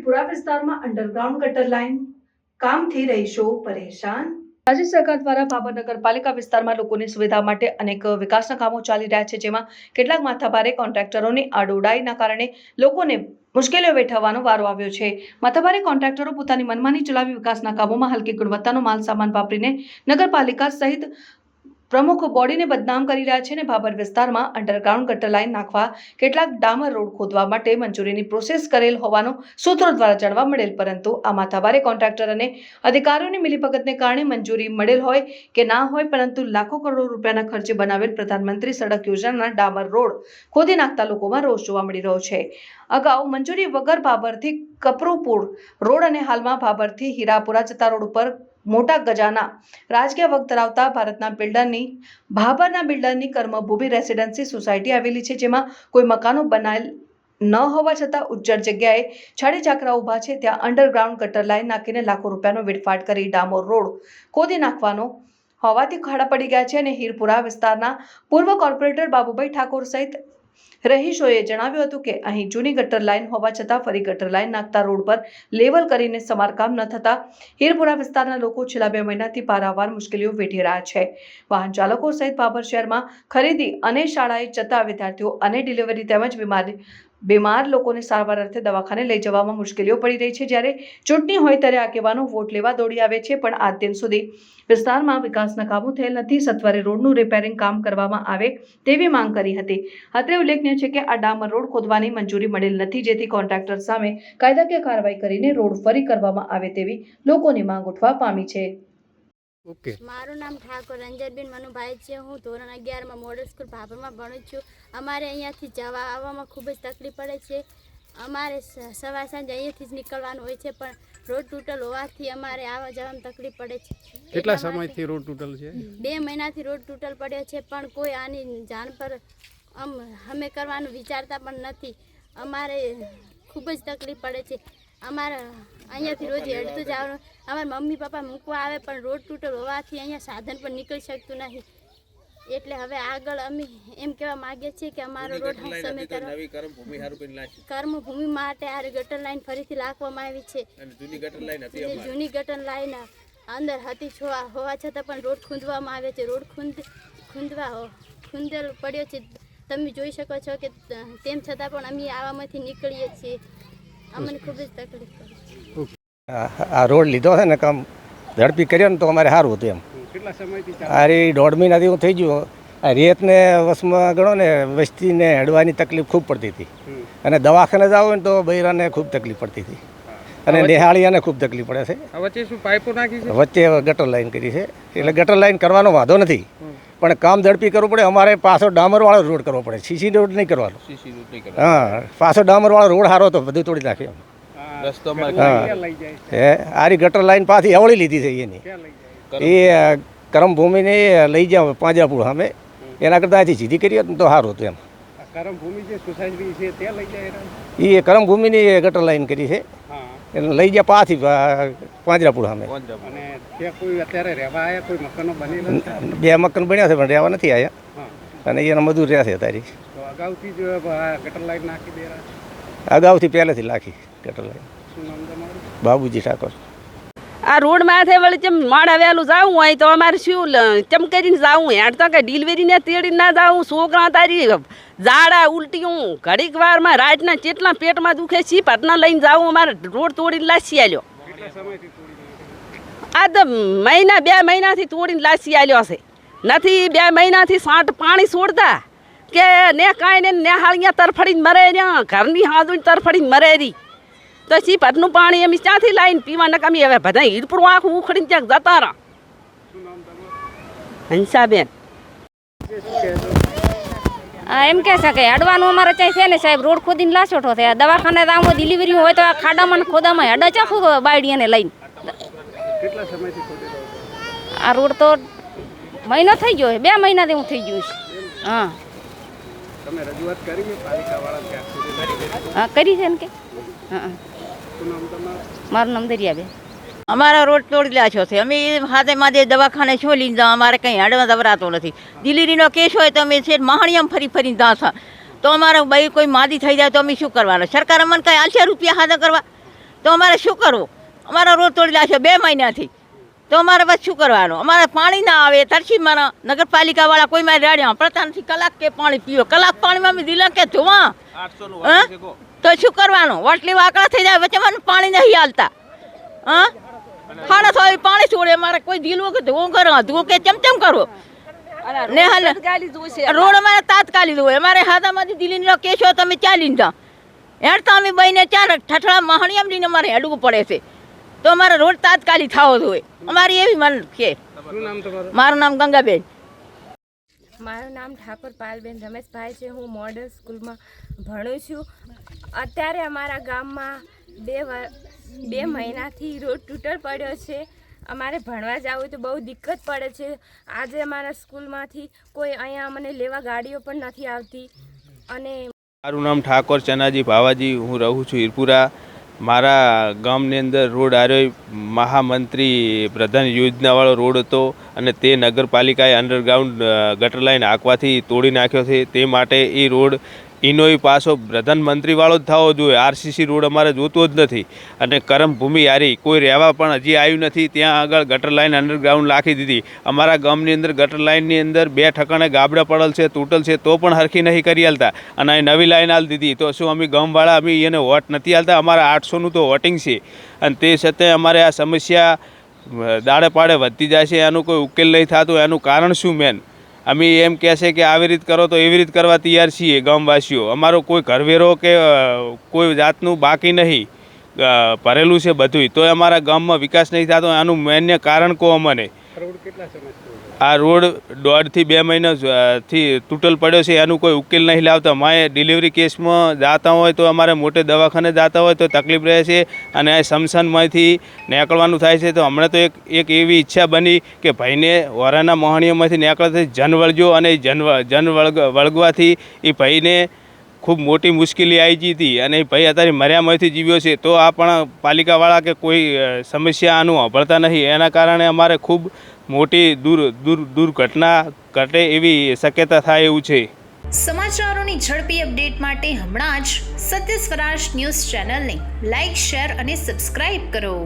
હીરપુરા વિસ્તારમાં અંડરગ્રાઉન્ડ ગટર લાઇન કામથી રહીશો પરેશાન. રાજ્ય સરકાર દ્વારા ભાભર નગરપાલિકા વિસ્તારમાં લોકોની સુવિધા માટે અનેક વિકાસના કામો ચાલી રહ્યા છે, જેમાં કેટલાક માથાભારે કોન્ટ્રાક્ટરોની આડોડાઈના કારણે લોકોને મુશ્કેલીઓ વેઠવવાનો વારો આવ્યો છે. માથાભારે કોન્ટ્રાક્ટરો પોતાની મનમાની ચલાવી વિકાસના કામોમાં હલકી ગુણવત્તાનો માલ સામાન વાપરીને નગરપાલિકા સહિત પ્રમુખ બોડીને બદનામ કરી રહ્યા છે અને ભાભર વિસ્તારમાં અંડરગ્રાઉન્ડ ગટર લાઇન નાખવા કેટલાક ડામર રોડ ખોદવા માટે મંજૂરીની પ્રોસેસ કરેલ હોવાનું સૂત્રો દ્વારા જાણવા મળેલ, પરંતુ આ માથાભારે કોન્ટ્રાક્ટર અને અધિકારીઓની મિલીભગતને કારણે મંજૂરી મળેલ હોય કે ના હોય, પરંતુ લાખો કરોડો રૂપિયાના ખર્ચે બનાવેલ પ્રધાનમંત્રી સડક યોજનાના ડામર રોડ ખોદી નાખતા લોકોમાં રોષ જોવા મળી રહ્યો છે. અગાઉ મંજૂરી વગર ભાભરથી કપરુપુર રોડ અને હાલમાં ભાભરથી હીરાપુરા જતા રોડ ઉપર મોટા ગજાના રાજકીય વગ ધરાવતા ભારતના બિલ્ડરની, ભાભરના બિલ્ડરની કર્મભૂમિ રેસિડેન્સી સોસાયટી આવેલી છે, જેમાં કોઈ મકાનો બનાયેલ ન હોવા છતાં ઉજ્જડ જગ્યાએ છાડી ચાકરા ઊભા છે. ત્યાં અંડરગ્રાઉન્ડ ગટર લાઇન નાખીને લાખો રૂપિયાનો વેડફાટ કરી ડામોર રોડ ખોદી નાખવાનો હોવાથી ખાડા પડી ગયા છે અને હીરપુરા વિસ્તારના પૂર્વ કોર્પોરેટર બાબુભાઈ ઠાકોર સહિત રહીશોએ જણાવ્યું હતું કે અહીં જૂની ગટર લાઇન હોવા છતાં ફરી ગટર લાઇન નાખતા રોડ પર લેવલ કરીને સમારકામ ન થતા હીરપુરા વિસ્તારના લોકો છેલ્લા બે મહિનાથી પારાવાર મુશ્કેલીઓ વેઠી રહ્યા છે. વાહન ચાલકો સહિત બાબર શહેરમાં ખરીદી અને શાળાએ જતા વિદ્યાર્થીઓ અને ડિલિવરી તેમજ બીમારી બીમાર લોકોને સારવાર અર્થે દવાખાને લઈ જવામાં મુશ્કેલીઓ પડી રહી છે. જ્યારે ચૂંટણી હોય ત્યારે આગેવાનો વોટ લેવા દોડી આવે છે, પણ આજ દિન સુધી વિસ્તારમાં વિકાસના કામો થયેલ નથી. સત્વરે રોડનું રિપેરિંગ કામ કરવામાં આવે તેવી માંગ કરી હતી. અત્રે ઉલ્લેખનીય છે કે આ ડામર રોડ ખોદવાની મંજૂરી મળેલ નથી, જેથી કોન્ટ્રાક્ટર સામે કાયદાકીય કાર્યવાહી કરીને રોડ ફરી કરવામાં આવે તેવી લોકોની માંગ ઉઠવા પામી છે. ઓકે. મારું નામ ઠાકોર રંજનબેન મનુભાઈ છે. હું ધોરણ અગિયારમાં મોડલ સ્કૂલ ભાભરમાં ભણું છું. અમારે અહીંયાથી જવા આવવામાં ખૂબ જ તકલીફ પડે છે. અમારે સવાર સાંજે અહીંયાથી જ નીકળવાનું હોય છે પણ રોડ તૂટલ હોવાથી અમારે આવવા જવામાં તકલીફ પડે છે. કેટલા સમયથી રોડ તૂટલ છે? બે મહિનાથી રોડ તૂટલ પડ્યો છે પણ કોઈ આની જાણ પર આમ અમે કરવાનું વિચારતા પણ નથી. અમારે ખૂબ જ તકલીફ પડે છે. અમારે અહીંયાથી રોજ હેડતું જવાનું. અમારા મમ્મી પપ્પા મૂકવા આવે પણ રોડ તૂટલ હોવાથી અહીંયા સાધન પણ નીકળી શકતું નહીં. એટલે હવે આગળ અમે એમ કહેવા માંગીએ છીએ કે અમારો રોડ સમય નાખી કર્મભૂમિ માટે આ ગટર લાઈન ફરીથી લાખવામાં આવી છે. જૂની ગટર લાઈન અંદર હતી છોવા હોવા છતાં પણ રોડ ખૂંદવામાં આવે છે. રોડ ખૂંદ ખૂંદવા ખૂંદેલ પડ્યો છે. તમે જોઈ શકો છો કે તેમ છતાં પણ અમે આવામાંથી નીકળીએ છીએ. અમને ખૂબ જ તકલીફ પડે આ રોડ લીધો છે ને કામ ઝડપી કર્યો ને તો અમારે સારું હતું એમ. કેટલા સમયથી ચાલે? દોઢ મહિનાથી હું થઈ ગયો. આ રેતને વસમાં ગણો ને વસ્તીને હેડવાની તકલીફ ખૂબ પડતી હતી. અને દવાખાને જાવ ને તો બૈરાને ખૂબ તકલીફ પડતી હતી. અને નિહાળીયાને ખૂબ તકલીફ પડે છે. વચ્ચે શું પાઇપો નાખી છે? વચ્ચે ગટર લાઈન કરી છે. એટલે ગટર લાઈન કરવાનો વાંધો નથી. પણ કામ ઝડપી કરવું પડે. અમારે પાછો ડામરવાળો રોડ કરવો પડે. સીસી રોડ નહીં કરવાનો. સીસી રૂટ નહીં હા પાછો ડામરવાળો રોડ સારો તો બધું તોડી નાખ્યો આ રસ્તો હા. ક્યાં લઈ જાય હે આરી ગટર લાઈન પાછી અવળી લીધી છે એની. ક્યાં લઈ જાય એ કરમભૂમિને લઈ જાવ પાંજાપુર સામે. એના કરતાં અહીંથી સીધી કરી હોત ને તો સારું હતું એમ. કરમભૂમિ જે સોસાયટી છે ત્યાં લઈ જાય એ કરમભૂમિની ગટર લાઈન કરી છે. એને લઈ ગયા પાછી પાંજરાપુર સામે. અને ત્યાં કોઈ અત્યારે રહેવા આવ્યા કોઈ મકાનો બનેલા છે? બે મકાન બન્યા છે પણ રહેવા નથી આવ્યા અને એના મજૂર રહ્યા છે તારી તો અગાઉથી નાખી અગાઉથી પહેલેથી લાખી ગટર લાઈન. શું નામ તમારું? બાબુજી ઠાકોર. આ રોડ માથે વળી ચમ મોડા વહેલું જાવું હોય તો અમારે શું ચમ કરીને જાવું હેડ તો કે ડિલિવરીને તેડી ના જાવું છોકરા તારી ઝાડા ઉલટીયું ઘડીક વારમાં રાતના કેટલા પેટમાં દુખે છે પટના લઈને જાવું અમારે રોડ તોડીને લાસી આલ્યો. આ તો મહિના, બે મહિનાથી તોડીને લાસી આલ્યો છે. નથી બે મહિનાથી સાંઠ પાણી છોડતા કે ને કાંઈ ને ને હાળિયા તરફડીને મરે રહ્યા ઘરની હાજુની તરફડીને મરે રી. તો સી પટનું પાણી એમ ક્યાંથી લાવીને પીવા નકામી હવે બધા હીરપુર આંખ ઉખડીને ક્યાંક જતા રહા. હંસાબેન એમ કે છે કે અડવાનું અમારે ત્યાં છે ને સાહેબ રોડ ખોદીને લાસોઠો થયા દવાખાને તો આમાં ડિલિવરી હોય તો આ ખાડામાં ખોદામાં હડા ચાખું બાયડીને લઈને? આ રોડ તો મહિનો થઈ ગયો બે મહિનાથી હું થઈ ગયું છે. હા. તમે રજૂઆત કરી છે? પાલિકાવાળા હા કરી છે ને કે. હા મારું નામ દરિયાબેન. અમારા રોડ તોડી છો છે. અમે હાથે માથે દવાખાને શું લઈને જાઓ અમારે કંઈ હાડવા દવરાતો નથી. દિલીરીનો કેસ હોય તો અમે છે માહણિયામ ફરી ફરી જાતા તો અમારે ભાઈ કોઈ માદી થઈ જાય તો અમે શું કરવાનું? સરકાર અમને કાંઈ આલશે રૂપિયા હાથે કરવા? તો અમારે શું કરવું? અમારા રોડ તોડી લાગ્યો બે મહિનાથી. તો અમારે બસ શું કરવાનું? અમારે પાણી ના આવે. તરસી મારા નગરપાલિકાવાળા કોઈ મારી રાડ્યા. પડતા નથી કલાક કે પાણી પીવો કલાક પાણીમાં અમે દિલા કે ધોવા. તો શું કરવાનું? વટલી વાકડા થઈ જાય. વચ્ચે પાણી નહીં હાલતા. હા? ખાડા થાય પાણી છોડે મારે કોઈ દિલવું કે ધોવું કરો ધોવું કે ચમ ચમ કરો. ને હાલ રોડ અમારે તાત્કાલિક હોય અમારે હાથામાંથી દિલ્હીનો કેસ તમે ચાલીને જાઓ. હેડતા અમે બહીને ચાર ઠઠડા મહાણિયામ લઈને અમારે હેડવું પડે છે. તો અમારે રોડ તાત્કાલિક થવો જોઈએ. અમારી એવી મન છે. તમારું? મારું નામ ગંગાબેન. મારું નામ ઠાકોર પાલબેન રમેશભાઈ છે. હું મોડલ સ્કૂલમાં ભણું છું. અત્યારે અમારા ગામમાં બે વર- બે મહિનાથી રોડ તૂટલ પડ્યો છે. અમારે ભણવા જવું તો બહુ દિક્કત પડે છે. આજે અમારા સ્કૂલમાંથી કોઈ અહીંયા અમને લેવા ગાડીઓ પણ નથી આવતી. અને મારું નામ ઠાકોર ચનાજી ભાવાજી, હું રહું છું હિરપુરા મારા ગામની અંદર રોડ આવ્યો મહામંત્રી પ્રધાન યોજનાવાળો રોડ હતો અને તે નગરપાલિકાએ અંડરગ્રાઉન્ડ ગટર લાઈન આંકવાથી તોડી નાખ્યો છે. તે માટે એ રોડ એનોય પાછો પ્રધાનમંત્રીવાળો જ થવો જોઈએ. આરસીસી રોડ અમારે જોતો જ નથી. અને કરમભૂમિ યારી, કોઈ રહેવા પણ હજી આવ્યું નથી, ત્યાં આગળ ગટર લાઇન અંડરગ્રાઉન્ડ રાખી દીધી. અમારા ગામની અંદર ગટર લાઈનની અંદર બે ઠકાણે ગાબડા પડેલ છે, તૂટલ છે, તો પણ હરખી નહીં કરી હાલતા. અને અહીં નવી લાઇન હાલ દીધી. તો શું અમે ગામવાળા, અમે એને વોટ નથી હાલતા અમારા આઠસોનું તો વોટિંગ છે. અને તે છતાં અમારે આ સમસ્યા દાડે પાડે વધતી જાય છે. એનું કોઈ ઉકેલ નહીં થતો. એનું કારણ શું મેન? અમે એમ કહે છે કે આવી રીત કરો તો એવી રીત કરવા તૈયાર છીએ ગામવાસીઓ. અમારો કોઈ ઘરવેરો કે કોઈ જાતનું બાકી નહીં. ભરેલું છે બધુંય. તોય અમારા ગામમાં વિકાસ નહીં થતો, આનું મેન્ય કારણ કહો અમને. આ રોડ દોઢથી બે મહિનાથી તૂટલ પડ્યો છે. એનું કોઈ ઉકેલ નહીં લાવતા. માએ ડિલિવરી કેસમાં જાતા હોય તો અમારે મોટે દવાખાને જાતા હોય તો તકલીફ રહે છે અને આ સમસાનમાંથી નીકળવાનું થાય છે. તો હમણાં તો એક એક એવી ઈચ્છા બની કે ભાઈને વરાના મોહણીઓમાંથી નીકળતા જન વળજો અને જન જન વળગ વળગવાથી એ ભાઈને ખૂબ મોટી મુશ્કેલી આવી ગઈ હતી અને ભાઈ અત્યારે મર્યામાંથી જીવ્યો છે, તો આ પણ પાલિકાવાળા કે કોઈ સમસ્યા આનું સાંભળતા નથી એના કારણે અમારે ખૂબ મોટી દૂર દૂર, દુર્ઘટના ઘટે એવી શક્યતા થાય એવું છે. સમાચારોની ઝડપી અપડેટ માટે હમણાં જ સત્ય સ્વરાજ ન્યૂઝ ચેનલને લાઇક શેર અને સબસ્ક્રાઇબ કરો.